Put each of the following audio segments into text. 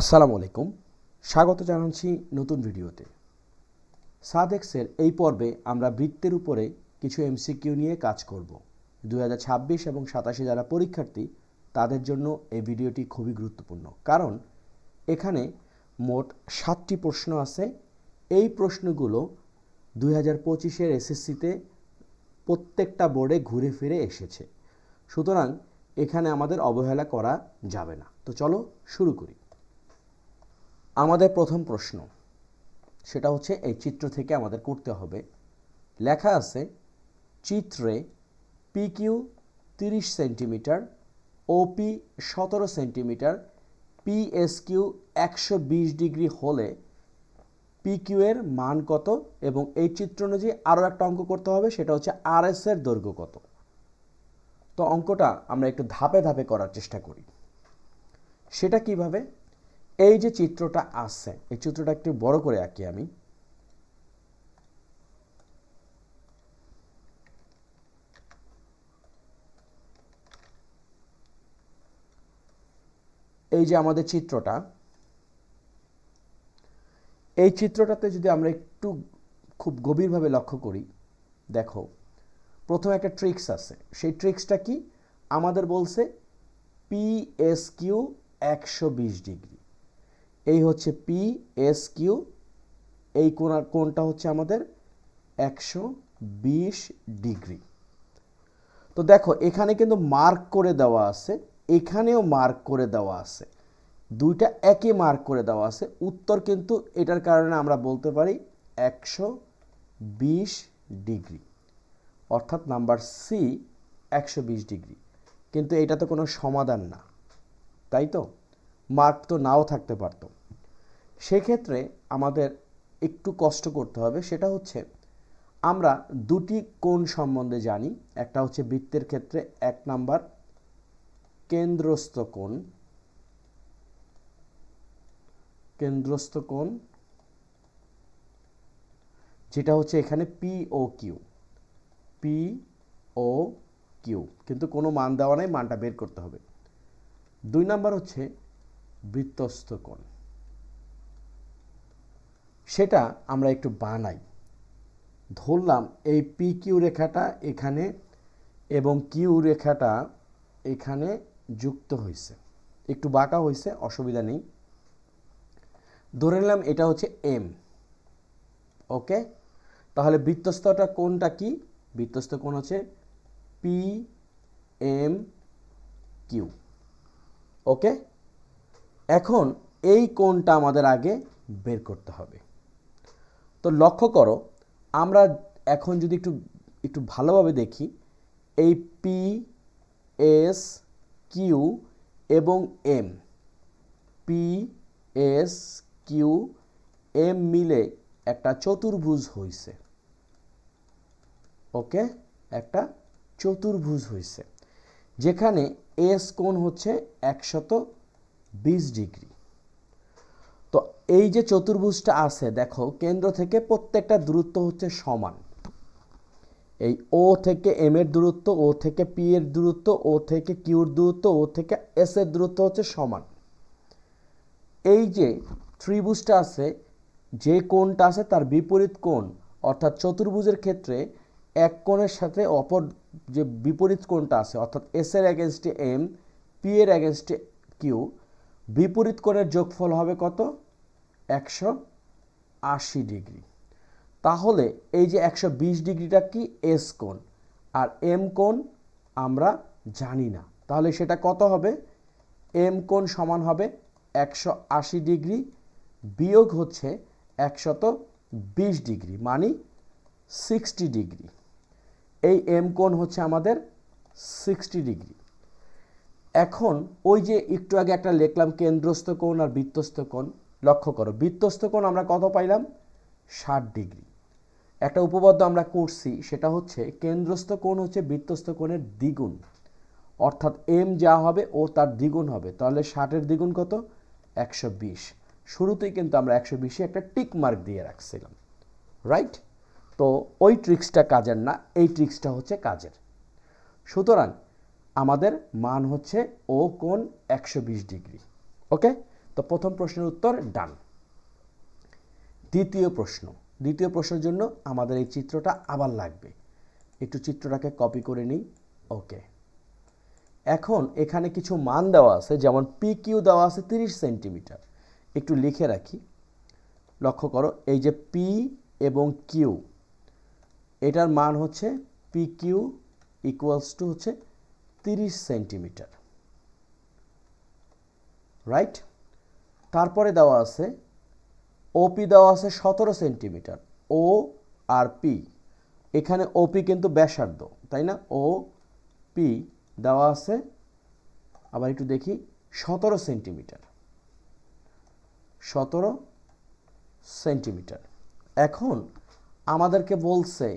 আসসালামু আলাইকুম। স্বাগত জানাচ্ছি নতুন ভিডিওতে। সাদেক্সের এই পর্বে আমরা বৃত্তের উপরে কিছু এমসিকিউ নিয়ে কাজ করব। দু হাজার ছাব্বিশ এবং সাতাশে যারা পরীক্ষার্থী, তাদের জন্য এই ভিডিওটি খুবই গুরুত্বপূর্ণ। কারণ এখানে মোট সাতটি প্রশ্ন আছে। এই প্রশ্নগুলো দুই হাজার পঁচিশের এসএসসিতে প্রত্যেকটা বোর্ডে ঘুরে ফিরে এসেছে। সুতরাং এখানে আমাদের অবহেলা করা যাবে না। তো চলো শুরু করি। আমাদের প্রথম প্রশ্ন, সেটা হচ্ছে এই চিত্র থেকে আমাদের করতে হবে। লেখা আছে, চিত্রে পি কিউ তিরিশ সেন্টিমিটার ওপি সতেরো সেন্টিমিটার পিএস কিউ একশো বিশ ডিগ্রি হলে পি কিউ এর মান কত এবং এই চিত্র অনুযায়ী আরও একটা অঙ্ক করতে হবে, সেটা হচ্ছে আর এর দৈর্ঘ্য কত? তো অঙ্কটা আমরা একটু ধাপে ধাপে করার চেষ্টা করি। সেটা কীভাবে? এই যে চিত্রটা আছে, এই চিত্রটা একটু বড় করে আঁকি আমি। এই যে আমাদের চিত্রটা, এই চিত্রটাতে যদি আমরা একটু খুব গভীরভাবে লক্ষ্য করি, দেখো, প্রথম একটা ট্রিক্স আছে। সেই ট্রিক্সটা কি? আমাদের বলছে পি এস কিউ একশো বিশ ডিগ্রি। এই হচ্ছে পি এস কিউ এই কোণার কোণটা হচ্ছে আমাদের একশো বিশ ডিগ্রি। তো দেখো, এখানে কিন্তু মার্ক করে দেওয়া আছে, এখানেও মার্ক করে দেওয়া আছে। দুইটা একই মার্ক করে দেওয়া আছে। উত্তর কিন্তু এটার কারণে আমরা বলতে পারি একশো বিশ ডিগ্রি। অর্থাৎ নাম্বার সি একশো বিশ ডিগ্রি। কিন্তু এটা তো কোনো সমাধান না, তাই তো? মার্ক তো নাও থাকতে পারত। সেক্ষেত্রে আমাদের একটু কষ্ট করতে হবে, সেটা হচ্ছে আমরা দুটি কোণ সম্বন্ধে জানি। একটা হচ্ছে বৃত্তের ক্ষেত্রে এক নাম্বার কেন্দ্রস্থ কোণ কেন্দ্রস্থ কোণ, যেটা হচ্ছে এখানে P O Q P O Q কিন্তু কোনো মান দেওয়া নাই, মানটা বের করতে হবে। দুই নাম্বার হচ্ছে বৃত্তস্থ কোণ। সেটা আমরা একটু বানাই। ধরলাম এই পি কিউ রেখাটা এখানে এবং কিউ রেখাটা এখানে যুক্ত হয়েছে। একটু বাঁকা হয়েছে, অসুবিধা নেই। ধরে নিলাম এটা হচ্ছে এম ওকে তাহলে বৃত্তস্থটা কোনটা কি? বৃত্তস্থ কোণ হচ্ছে পি এম কিউ ওকে এখন এই কোণটা আমাদের আগে বের করতে হবে। তো লক্ষ্য করো, আমরা এখন যদি একটু একটু ভালোভাবে দেখি, এই পি এস কিউ এবং M P S Q M মিলে একটা চতুর্ভুজ হয়েছে ওকে? একটা চতুর্ভুজ হয়েছে যেখানে এস কোণ হচ্ছে একশত বিশ ডিগ্রি। এই যে চতুর্ভুজটা আছে, দেখো, কেন্দ্র থেকে প্রত্যেকটা দূরত্ব হচ্ছে সমান। এই ও থেকে এম এর দূরত্ব ও থেকে পি এর দূরত্ব ও থেকে কিউর দূরত্ব ও থেকে এস এর দূরত্ব হচ্ছে সমান। এই যে ত্রিভুজটা আছে, যে কোণটা আছে তার বিপরীত কোণ, অর্থাৎ চতুর্ভুজের ক্ষেত্রে এক কোণের সাথে অপর যে বিপরীত কোণটা আছে, অর্থাৎ এস এর অ্যাগেনস্টে এম পি এর অ্যাগেনস্টে কিউ বিপরীত কোণের যোগফল হবে কত? একশো আশি ডিগ্রি। তাহলে এই যে একশো বিশ ডিগ্রিটা কি? এস কোণ। আর এম কোণ আমরা জানি না। তাহলে সেটা কত হবে? এম কোণ সমান হবে একশো আশি ডিগ্রি বিয়োগ হচ্ছে একশত বিশ ডিগ্রি মানে সিক্সটি ডিগ্রি। এই এম কোণ হচ্ছে আমাদের সিক্সটি ডিগ্রি। এখন ওই যে একটু আগে একটা লিখলাম কেন্দ্রস্থ কোণ আর বৃত্তস্থ কোণ। লক্ষ্য করো বৃত্তস্থ কোণ আমরা কত পাইলাম? ষাট ডিগ্রি। একটা উপপাদ্য আমরা করছি, সেটা হচ্ছে কেন্দ্রস্থ কোণ হচ্ছে বৃত্তস্থ কোণের দ্বিগুণ। অর্থাৎ এম যা হবে ও তার দ্বিগুণ হবে। তাহলে ষাটের দ্বিগুণ কত? একশো বিশ। শুরুতেই কিন্তু আমরা একশো বিশে একটা টিক মার্ক দিয়ে রাখছিলাম। রাইট? তো ওই ট্রিক্সটা কাজের না, এই ট্রিক্সটা হচ্ছে কাজের। সুতরাং আমাদের মান হচ্ছে ও কোণ একশো বিশ ডিগ্রি। ওকে? তো প্রথম প্রশ্নের উত্তর ডান। দ্বিতীয় প্রশ্ন। দ্বিতীয় প্রশ্নের জন্য আমাদের এই চিত্রটা আবার লাগবে। একটু চিত্রটাকে কপি করে নিই। ওকে এখন এখানে কিছু মান দেওয়া আছে, যেমন পি কিউ দেওয়া আছে তিরিশ সেন্টিমিটার। একটু লিখে রাখি। লক্ষ্য করো, এই যে পি এবং কিউ এটার মান হচ্ছে পি কিউ ইকুয়ালস টু হচ্ছে তিরিশ সেন্টিমিটার। রাইট তারপরে দেওয়া আছে ওপি দেওয়া আছে সতেরো সেন্টিমিটার ও আর পি এখানে ওপি কিন্তু ব্যাসার্ধ, তাই না? ও পি দেওয়া আছে, আবার একটু দেখি, সতেরো সেন্টিমিটার। সতেরো সেন্টিমিটার। এখন আমাদেরকে বলছে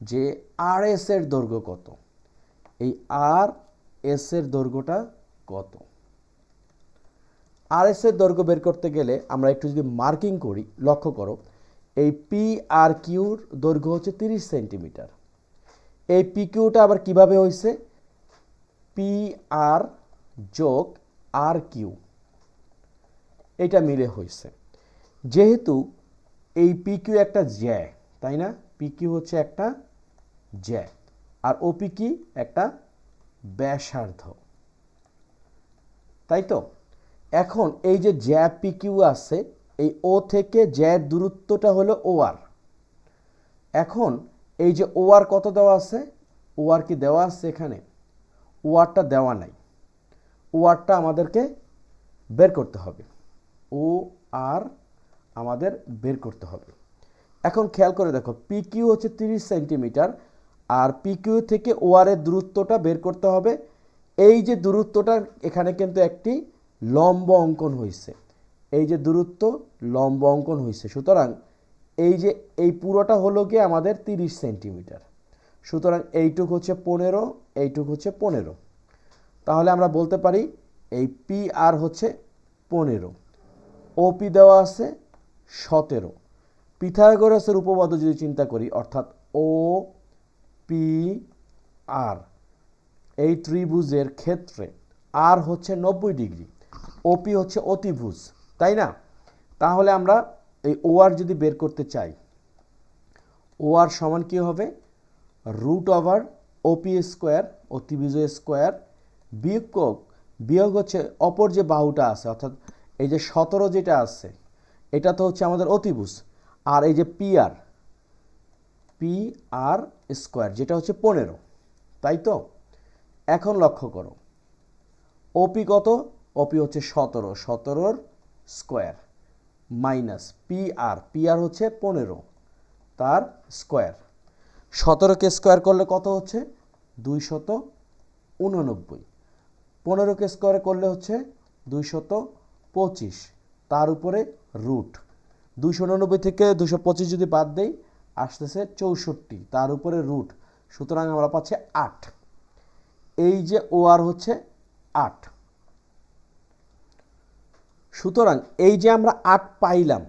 যে আর এস এর দৈর্ঘ্য কত? এই আর এস এর দৈর্ঘ্যটা কত? আর এস এর দৈর্ঘ্য বের করতে গেলে আমরা একটু যদি মার্কিং করি, লক্ষ্য করো, এই পি আর কিউর দৈর্ঘ্য হচ্ছে তিরিশ সেন্টিমিটার। এই পি কিউটা আবার কীভাবে হয়েছে পি আর যোগ আর কিউ এটা মিলে হয়েছে যেহেতু এই পি কিউ একটা জ্যা, তাই না? পি কিউ হচ্ছে একটা জ্যা, আর ওপি কি একটা ব্যাসার্ধ। তাই তো? এখন এই যে জ্যা পি কিউ আছে, এই ও থেকে জ্যার দূরত্বটা হলো ও আর এখন এই যে ও আর কত দেওয়া আছে? ও আর কি দেওয়া আছে এখানে? ও আরটা দেওয়া নাই। ও আরটা আমাদেরকে বের করতে হবে। ও আর আমাদের বের করতে হবে। এখন খেয়াল করে দেখো, পি কিউ হচ্ছে তিরিশ সেন্টিমিটার, আর পি কিউ থেকে ও আর এর দূরত্বটা বের করতে হবে। এই যে দূরত্বটা, এখানে কিন্তু একটি লম্ব অঙ্কন হয়েছে এই যে দূরত্ব, লম্ব অঙ্কন হয়েছে সুতরাং এই যে, এই পুরোটা হলো গিয়ে আমাদের তিরিশ সেন্টিমিটার। সুতরাং এইটুক হচ্ছে পনেরো, এইটুক হচ্ছে পনেরো। তাহলে আমরা বলতে পারি এই পি আর হচ্ছে পনেরো। ওপি দেওয়া আছে সতেরো। পিথাগোরাসের উপপাদ্য যদি চিন্তা করি, অর্থাৎ ও পি আর, এই ত্রিভুজের ক্ষেত্রে আর হচ্ছে নব্বই ডিগ্রি। ওপি হচ্ছে অতিভুজ, তাই না? তাহলে আমরা এই ও আর যদি বের করতে চাই ও আর সমান কী হবে? রুট ওভার ওপি স্কোয়ার অতিভুজ স্কোয়ার বিয়োগ বিয়োগ হচ্ছে অপর যে বাহুটা আছে, অর্থাৎ এই যে সতেরো যেটা আছে, এটা তো হচ্ছে আমাদের অতিভুজ। আর এই যে P R P R square যেটা হচ্ছে পনেরো, তাই তো? এখন লক্ষ্য করো ওপি কত? ওপি হচ্ছে সতেরো, সতেরোর square, minus P R P R হচ্ছে পনেরো, তার স্কোয়ার। সতেরোকে স্কোয়ার করলে কত হচ্ছে? দুইশত উননব্বই। পনেরোকে স্কোয়ার করলে হচ্ছে দুইশত পঁচিশ, তার উপরে রুট। দুইশো উননব্বই থেকে দুশো পঁচিশ যদি বাদ দেই, আসতেছে চৌষট্টি, তার উপরে রুট। সুতরাং আমরা পাচ্ছি আট। এই যে ও আর হচ্ছে আট। সুতরাং এই যে আমরা আট পাইলাম,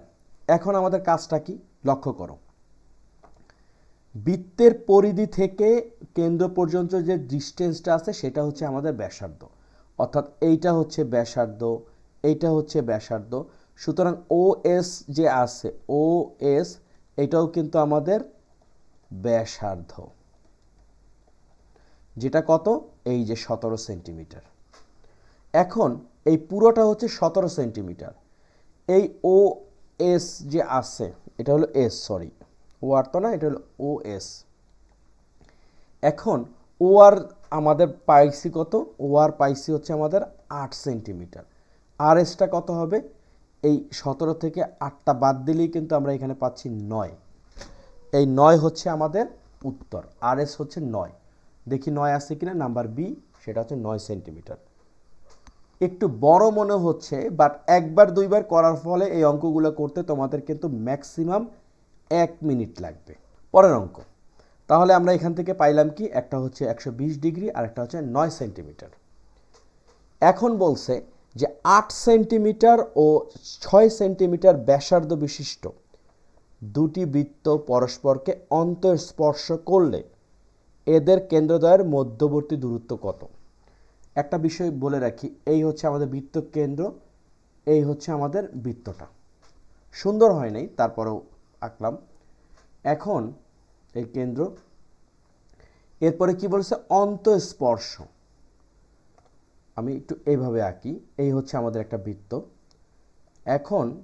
এখন আমাদের কাজটা কি? লক্ষ্য করো। বৃত্তের পরিধি থেকে কেন্দ্র পর্যন্ত যে ডিস্টেন্সটা আছে, সেটা হচ্ছে আমাদের ব্যাসার্ধ। অর্থাৎ এইটা হচ্ছে ব্যাসার্ধ, এইটা হচ্ছে ব্যাসার্ধ। সুতরাং ও এস যে আছে ও এস এটাও কিন্তু আমাদের ব্যাসার্ধ। যেটা কত? এই যে সতেরো সেন্টিমিটার। এখন এই পুরোটা হচ্ছে সতেরো সেন্টিমিটার। এই ও এস যে আছে, এটা হলো এস সরি ও আর তো না, এটা হলো ও এস এখন ও আর আমাদের পাইসি কত? ও আর পাইসি হচ্ছে আমাদের আট সেন্টিমিটার। আর এসটা কত হবে? এই সতেরো থেকে আটটা বাদ দিলেই কিন্তু আমরা এখানে পাচ্ছি নয়। এই নয় হচ্ছে আমাদের উত্তর, আর এস হচ্ছে নয়। দেখি নয় আছে কিনা, নাম্বার বি সেটা হচ্ছে নয় সেন্টিমিটার। একটু বড় মনে হচ্ছে বাট একবার দুইবার করার ফলে এই অঙ্কগুলো করতে তোমাদের কিন্তু ম্যাক্সিমাম এক মিনিট লাগবে। পরের অঙ্ক। তাহলে আমরা এখান থেকে পাইলাম কি, একটা হচ্ছে একশো বিশ ডিগ্রি আর একটা হচ্ছে নয় সেন্টিমিটার। এখন বলছে যে আট সেন্টিমিটার ও ছয় সেন্টিমিটার ব্যাসার্ধ বিশিষ্ট দুটি বৃত্ত পরস্পরকে অন্তঃস্পর্শ করলে এদের কেন্দ্রদ্বয়ের মধ্যবর্তী দূরত্ব কত? একটা বিষয় বলে রাখি, এই হচ্ছে আমাদের বৃত্ত কেন্দ্র, এই হচ্ছে আমাদের বৃত্তটা। সুন্দর হয় নাই, তারপরেও আঁকলাম। এখন এই কেন্দ্র, এরপরে কি বলছে? অন্তঃস্পর্শ। আমি একটু এইভাবে আঁকি, এই হচ্ছে আমাদের একটা বৃত্ত। এখন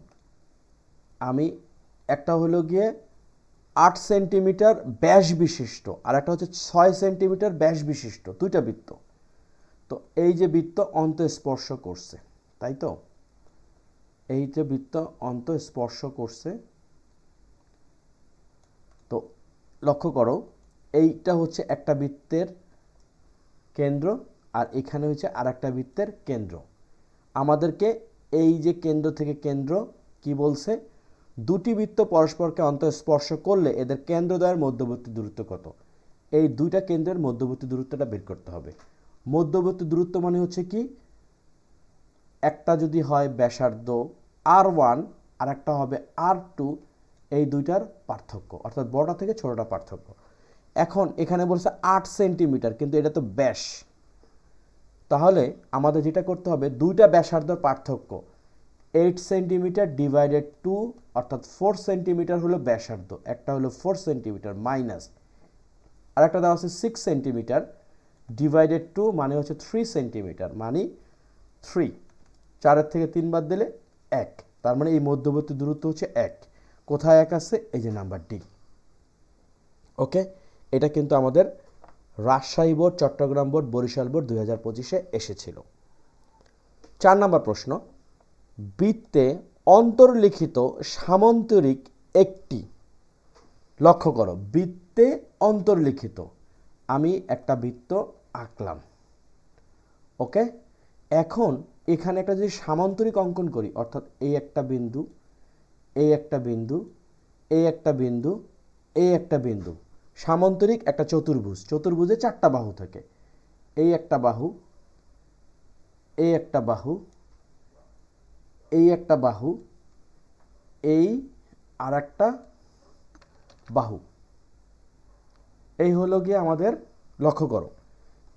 আমি একটা হলো গিয়ে আট সেন্টিমিটার ব্যাস বিশিষ্ট, আর একটা হচ্ছে ছয় সেন্টিমিটার ব্যাস বিশিষ্ট, দুইটা বৃত্ত। তো এই যে বৃত্ত অন্তঃস্পর্শ করছে, তাই তো? এই যে বৃত্ত অন্তঃস্পর্শ করছে, তো লক্ষ্য করো, এইটা হচ্ছে একটা বৃত্তের কেন্দ্র আর এখানে হচ্ছে আর একটা বৃত্তের কেন্দ্র। আমাদেরকে এই যে কেন্দ্র থেকে কেন্দ্র কি বলছে? দুটি বৃত্ত পরস্পরকে অন্তঃস্পর্শ করলে এদের কেন্দ্রদ্বয়ের মধ্যবর্তী দূরত্ব কত? এই দুইটা কেন্দ্রের মধ্যবর্তী দূরত্বটা বের করতে হবে। মধ্যবর্তী দূরত্ব মানে হচ্ছে কি? একটা যদি হয় ব্যাসার্ধ আর ওয়ান আর একটা হবে আর টু এই দুইটার পার্থক্য। অর্থাৎ বড়টা থেকে ছোটটা পার্থক্য। এখন এখানে বলছে আট সেন্টিমিটার, কিন্তু এটা তো ব্যাস। তাহলে আমাদের যেটা করতে হবে, দুইটা ব্যাসার্ধর পার্থক্য। এইট সেন্টিমিটার ডিভাইডেড টু অর্থাৎ ফোর সেন্টিমিটার হলো ব্যাসার্ধ, একটা হলো ফোর সেন্টিমিটার মাইনাস আর একটা দেওয়া আছে সিক্স সেন্টিমিটার ডিভাইডেড টু মানে হচ্ছে থ্রি সেন্টিমিটার মানে থ্রি চারের থেকে তিন বাদ দিলে এক। তার মানে এই মধ্যবর্তী দূরত্ব হচ্ছে এক। কোথায় এক আছে? এই যে নাম্বার ডি ওকে এটা কিন্তু আমাদের Rajshahi board, Chattogram board, Barishal board দুই হাজার পঁচিশে এসেছিল। চার নম্বর প্রশ্ন। বৃত্তে অন্তর্লিখিত সামন্তরিক একটি। লক্ষ্য করো, বৃত্তে অন্তর্লিখিত। আমি একটা বৃত্ত আঁকলাম। ওকে? এখন এখানে একটা যদি সামান্তরিক অঙ্কন করি, অর্থাৎ এই একটা বিন্দু এই একটা বিন্দু এই একটা বিন্দু এই একটা বিন্দু, সামান্তরিক একটা চতুর্ভুজ, চতুর্ভুজে চারটা বাহু থাকে। এই একটা বাহু এই একটা বাহু এই একটা বাহু, এই আর একটা বাহু। এই হলো গিয়ে আমাদের লক্ষ্য করো।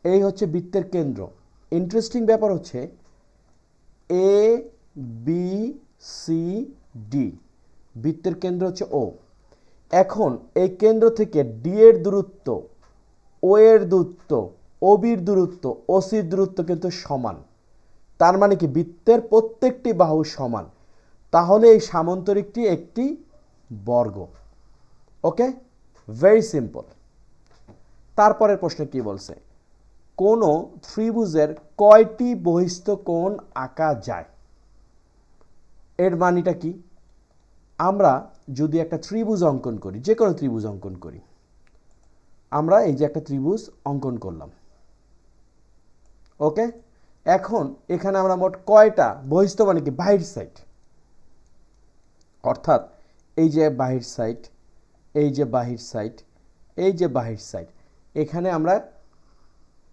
এই হচ্ছে বৃত্তের কেন্দ্র। ইন্টারেস্টিং ব্যাপার হচ্ছে এ বি সি ডি বৃত্তের কেন্দ্র হচ্ছে ও এখন এই কেন্দ্র থেকে ডি এর দূরত্ব ও এর দূরত্ব ও বির দূরত্ব ও সির দূরত্ব কিন্তু সমান। তার মানে কি বৃত্তের প্রত্যেকটি বাহু সমান। তাহলে এই সামান্তরিকটি একটি বর্গ। ওকে ভেরি সিম্পল তারপরের প্রশ্ন কি বলছে? কোনো ত্রিভুজের কয়টি বহিস্থ কোণ আঁকা যায়? এর মানিটা কি? আমরা যদি একটা ত্রিভুজ অঙ্কন করি, যে কোনো ত্রিভুজ অঙ্কন করি, আমরা এই যে একটা ত্রিভুজ অঙ্কন করলাম। ওকে? এখন এখানে আমরা মোট কয়টা বহিস্থ মানে কি? বাহির সাইড। অর্থাৎ এই যে বাহির সাইড, এই যে বাহির সাইড, এই যে বাহির সাইড, এখানে আমরা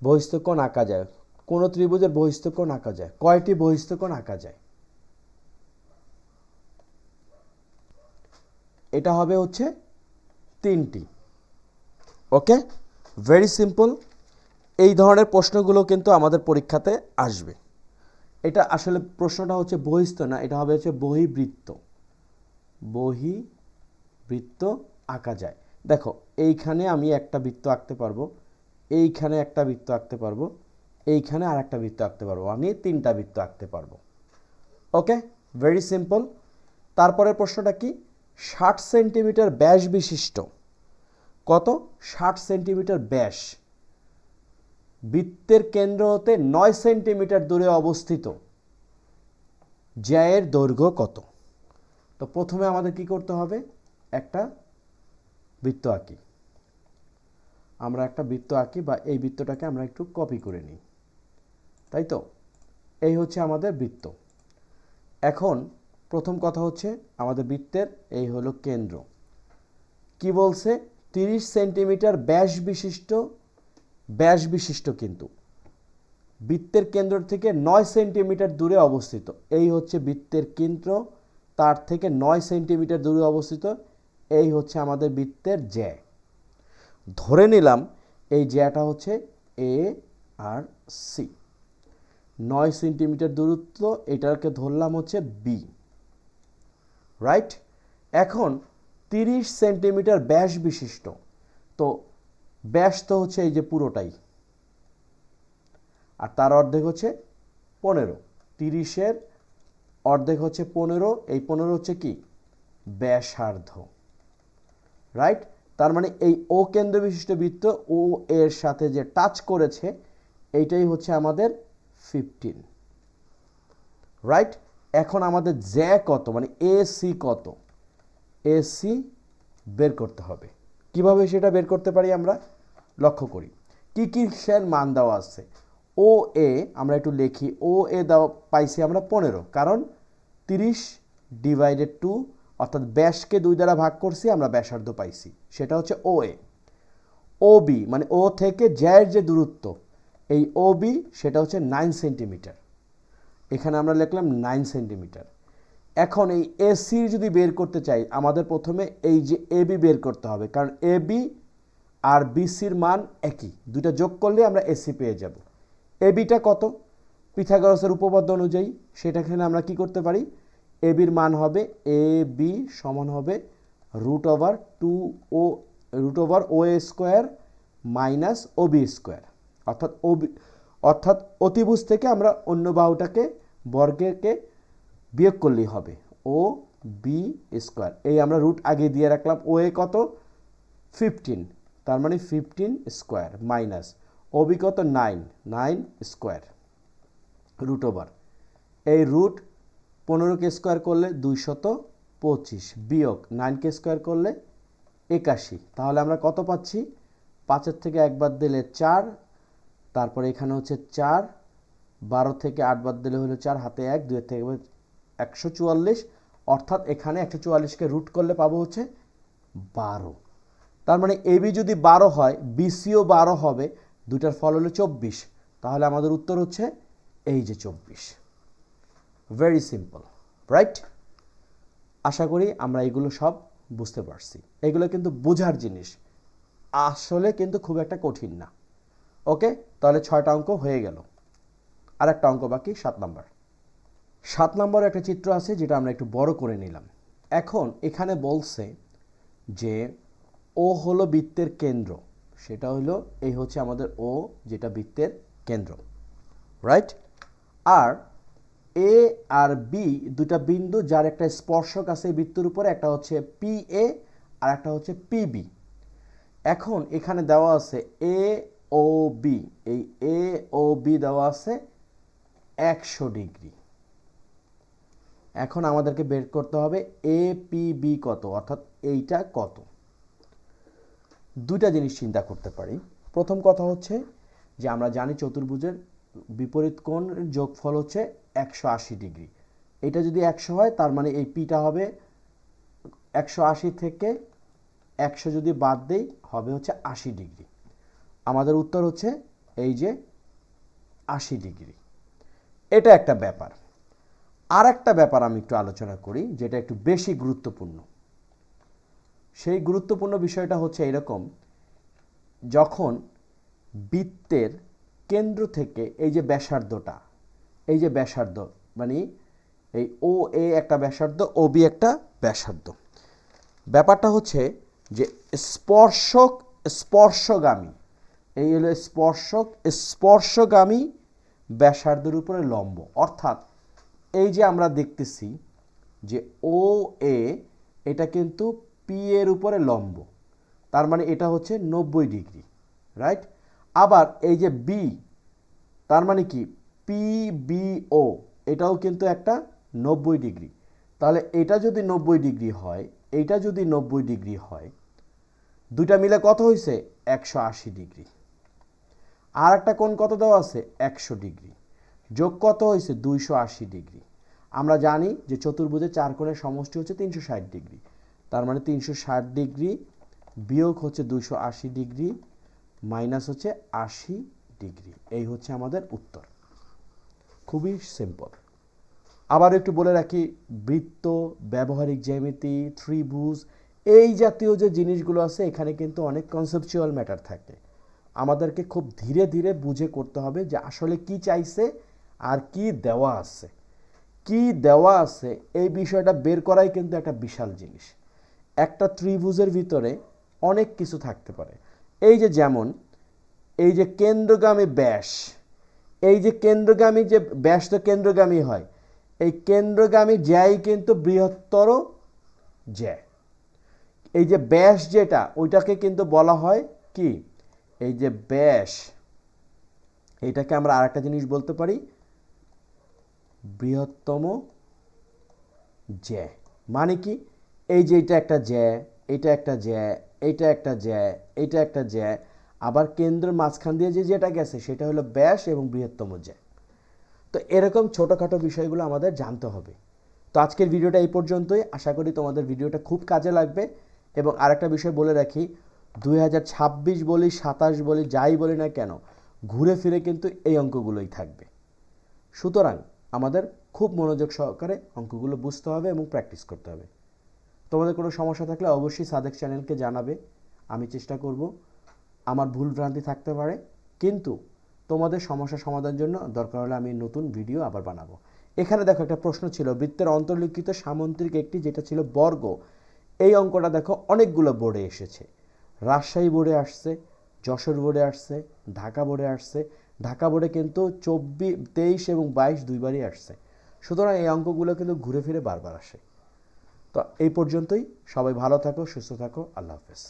বহিস্থ কোণ আঁকা যায়। কোনো ত্রিভুজের বহিস্থ কোণ আঁকা যায়। কয়টি বহিস্থ কোণ আঁকা যায়? এটা হবে হচ্ছে তিনটি। ওকে? ভেরি সিম্পল এই ধরনের প্রশ্নগুলো কিন্তু আমাদের পরীক্ষাতে আসবে। এটা আসলে প্রশ্নটা হচ্ছে বহিস্থ না, এটা হবে হচ্ছে বহিবৃত্ত। বহিবৃত্ত আঁকা যায়। দেখো, এইখানে আমি একটা বৃত্ত আঁকতে পারব। এইখানে একটা বৃত্ত আঁকতে পারব, এইখানে আর একটা বৃত্ত আঁকতে পারব, আমি তিনটা বৃত্ত আঁকতে পারব। ওকে? ভেরি সিম্পল তারপরের প্রশ্নটা কি? ষাট সেন্টিমিটার ব্যাস বিশিষ্ট। কত? ষাট সেন্টিমিটার ব্যাস। বৃত্তের কেন্দ্র হতে নয় সেন্টিমিটার দূরে অবস্থিত। জ্যায়ের দৈর্ঘ্য কত? তো প্রথমে আমাদের কি করতে হবে? একটা বৃত্ত আঁকি। আমরা একটা বৃত্ত আঁকি বা এই বৃত্তটাকে আমরা একটু কপি করে নিই। তাই তো? এই হচ্ছে আমাদের বৃত্ত। এখন প্রথম কথা হচ্ছে আমাদের বৃত্তের এই হলো কেন্দ্র। কি বলছে? তিরিশ সেন্টিমিটার ব্যাস বিশিষ্ট ব্যাস বিশিষ্ট কিন্তু। বৃত্তের কেন্দ্র থেকে নয় সেন্টিমিটার দূরে অবস্থিত। এই হচ্ছে বৃত্তের কেন্দ্র, তার থেকে নয় সেন্টিমিটার দূরে অবস্থিত। এই হচ্ছে আমাদের বৃত্তের জ্যা। ধরে নিলাম এই জ্যাটা হচ্ছে এ আর সি নয় সেন্টিমিটার দূরত্ব, এটাকে ধরলাম হচ্ছে বি রাইট এখন তিরিশ সেন্টিমিটার ব্যাস বিশিষ্ট। তো ব্যাস তো হচ্ছে এই যে পুরোটাই। আর তার অর্ধেক হচ্ছে পনেরো। তিরিশের অর্ধেক হচ্ছে পনেরো, এই পনেরো হচ্ছে কি? ব্যাসার্ধ। রাইট তার মানে এই ও কেন্দ্র বিশিষ্ট বৃত্ত ও এর সাথে যে টাচ করেছে, এইটাই হচ্ছে আমাদের ফিফটিন রাইট এখন আমাদের জ্যা কত? মানে এ সি কত? এ সি বের করতে হবে। কীভাবে সেটা বের করতে পারি আমরা? লক্ষ্য করি। কি কি সের মান দেওয়া আছে? ও এ আমরা একটু লিখি। ও এ দেওয়া পাইছি আমরা পনেরো। কারণ তিরিশ ডিভাইডেড টু অর্থাৎ ব্যাসকে দুই দ্বারা ভাগ করছি, আমরা ব্যাসার্ধ পাইছি। সেটা হচ্ছে ও এ ও বি মানে ও থেকে জ্যায়ের যে দূরত্ব, এই ও বি সেটা হচ্ছে নাইন সেন্টিমিটার এখানে আমরা লিখলাম নাইন সেন্টিমিটার এখন এই এসির যদি বের করতে চাই, আমাদের প্রথমে এই যে এ বি বের করতে হবে, কারণ এ বি আর বিসির মান একই। দুইটা যোগ করলে আমরা এসি পেয়ে যাব। এ বিটা কত? পিথাগরসের উপপাদ্য অনুযায়ী সেটা এখানে আমরা কি করতে পারি? এ বির মান হবে এ বি সমান হবে root over two O root over O A square minus O B square অর্থাৎ ও অর্থাৎ অতিভুজ থেকে আমরা অন্য বাহুটাকে, বর্গকে বিয়োগ করলেই হবে। ও বি স্কোয়ার এই আমরা রুট আগে দিয়ে রাখলাম। ও এ কত? ফিফটিন তার মানে fifteen square minus O B কত? Nine nine square root over এই রুট পনেরোকে স্কোয়ার করলে দুইশত পঁচিশ বিয়োগ নাইনকে স্কোয়ার করলে একাশি। তাহলে আমরা কত পাচ্ছি? পাঁচের থেকে একবার দিলে চার, তারপরে এখানে হচ্ছে চার, বারো থেকে আট বাদ দিলে হলো চার, হাতে এক দুই থেকে একশো চুয়াল্লিশ। অর্থাৎ এখানে একশো চুয়াল্লিশকে রুট করলে পাবো হচ্ছে বারো। তার মানে এবি যদি বারো হয় বিসিও বারো হবে দুটার ফল হলো চব্বিশ। তাহলে আমাদের উত্তর হচ্ছে এই যে চব্বিশ। ভেরি সিম্পল রাইট আশা করি আমরা এগুলো সব বুঝতে পারছি। এগুলো কিন্তু বোঝার জিনিস। আসলে কিন্তু খুব একটা কঠিন না। ওকে? তাহলে ছয়টা অঙ্ক হয়ে গেল। আর একটা অঙ্ক বাকি, সাত নম্বর। সাত নম্বর একটা চিত্র আছে যেটা আমরা একটু বড় করে নিলাম। এখন এখানে বলছে যে ও হলো বৃত্তের কেন্দ্র। সেটা হলো এই হচ্ছে আমাদের ও যেটা বৃত্তের কেন্দ্র। রাইট আর এ আর বি দুটা বিন্দু যার একটা স্পর্শক আছে বৃত্তের উপরে, একটা হচ্ছে পি এ আর একটা হচ্ছে পিবি এখন এখানে দেওয়া আছে এ ও বি এই এ ও বি দেওয়া আছে একশো ডিগ্রি। এখন আমাদেরকে বের করতে হবে এ পি বি কত, অর্থাৎ এইটা কত। দুইটা জিনিস চিন্তা করতে পারি। প্রথম কথা হচ্ছে যে আমরা জানি চতুর্ভুজের বিপরীত কোণ যোগফল হচ্ছে একশো আশি ডিগ্রি। এটা যদি একশো হয়, তার মানে এই পিটা হবে একশো আশি থেকে একশো যদি বাদ দেই, হবে হচ্ছে আশি ডিগ্রি। আমাদের উত্তর হচ্ছে এই যে আশি ডিগ্রি। এটা একটা ব্যাপার। আর একটা ব্যাপার আমি একটু আলোচনা করি, যেটা একটু বেশি গুরুত্বপূর্ণ। সেই গুরুত্বপূর্ণ বিষয়টা হচ্ছে এরকম, যখন বৃত্তের কেন্দ্র থেকে এই যে ব্যাসার্ধটা, এই যে ব্যাসার্ধ মানে এই ও এ একটা ব্যাসার্ধ ও বি একটা ব্যাসার্ধ। ব্যাপারটা হচ্ছে যে স্পর্শক, স্পর্শগামী, এই হলো স্পর্শক, স্পর্শগামী ব্যাসার্ধের উপরে লম্ব। অর্থাৎ এই যে আমরা দেখতেছি যে ও এ এটা কিন্তু পি এর উপরে লম্ব। তার মানে এটা হচ্ছে নব্বই ডিগ্রি রাইট আবার এই যে বি তার মানে কি? পি বি ও এটাও কিন্তু একটা নব্বই ডিগ্রি। তাহলে এটা যদি নব্বই ডিগ্রি হয়, এইটা যদি নব্বই ডিগ্রি হয়, দুইটা মিলে কত হয়েছে একশো আশি ডিগ্রি। আর একটা কোণ কত দেওয়া আছে? একশো ডিগ্রি। যোগ কত হয়েছে দুইশো আশি ডিগ্রি। আমরা জানি যে চতুর্ভুজে চার কোণের সমষ্টি হচ্ছে তিনশো ষাট ডিগ্রি। তার মানে তিনশো ষাট ডিগ্রি বিয়োগ হচ্ছে দুইশো আশি ডিগ্রি। মাইনাস হচ্ছে আশি ডিগ্রি। এই হচ্ছে আমাদের উত্তর। খুবই সিম্পল। আবার একটু বলে রাখি, বৃত্ত, ব্যবহারিক জ্যামিতি, ত্রিভুজ, এই জাতীয় যে জিনিসগুলো আছে, এখানে কিন্তু অনেক কনসেপচুয়াল ম্যাটার থাকে। আমাদেরকে খুব ধীরে ধীরে বুঝে করতে হবে যে আসলে কি চাইছে আর কি দেওয়া আছে। কি দেওয়া আছে, এই বিষয়টা বের করাই কিন্তু একটা বিশাল জিনিস। একটা ত্রিভুজের ভিতরে অনেক কিছু থাকতে পারে। এই যে যেমন, এই যে কেন্দ্রগামী ব্যাস, এই যে কেন্দ্রগামী যে ব্যাস তো কেন্দ্রগামী হয়, এই কেন্দ্রগামী জ্যাই কিন্তু বৃহত্তর জ্যা। এই যে ব্যাস যেটা, ওইটাকে কিন্তু বলা হয় কি? এই যে ব্যাস, এটাকে আমরা আরেকটা জিনিস বলতে পারি, বৃহত্তম জ্যা। মানে কি? এই যে এটা একটা জ্যা, এটা একটা জ্যা এইটা একটা জ্যা, এইটা একটা জ্যা। আবার কেন্দ্রের মাঝখান দিয়ে যে যেটা গেছে, সেটা হলো ব্যাস এবং বৃহত্তম জ্যা। তো এরকম ছোটোখাটো বিষয়গুলো আমাদের জানতে হবে। তো আজকের ভিডিওটা এই পর্যন্তই। আশা করি তোমাদের ভিডিওটা খুব কাজে লাগবে। এবং আরেকটা বিষয় বলে রাখি, দুই হাজার ছাব্বিশ বলি, সাতাশ বলি, যাই বলি না কেন, ঘুরে ফিরে কিন্তু এই অঙ্কগুলোই থাকবে। সুতরাং আমাদের খুব মনোযোগ সহকারে অঙ্কগুলো বুঝতে হবে এবং প্র্যাকটিস করতে হবে। তোমাদের কোনো সমস্যা থাকলে অবশ্যই সাদেক চ্যানেলকে জানাবে। আমি চেষ্টা করব আমার ভুল ভ্রান্তি থাকতে পারে। কিন্তু তোমাদের সমস্যা সমাধানের জন্য দরকার হলে আমি নতুন ভিডিও আবার বানাবো। এখানে দেখো একটা প্রশ্ন ছিল, বৃত্তের অন্তর্লিখিত সামন্ত্রিক একটি যেটা ছিল বর্গ। এই অঙ্কটা দেখো অনেকগুলো বোর্ডে এসেছে। রাজশাহী বোর্ডে আসছে, যশোর বোর্ডে আসছে, ঢাকা বোর্ডে আসছে। ঢাকা বোর্ডে কিন্তু চব্বিশ, তেইশ এবং বাইশ দুইবারই আসছে। সুতরাং এই অঙ্কগুলো কিন্তু ঘুরে ফিরে বারবার আসে। তো এই পর্যন্তই সবাই ভালো থাকো সুস্থ থাকো আল্লাহ হাফেজ।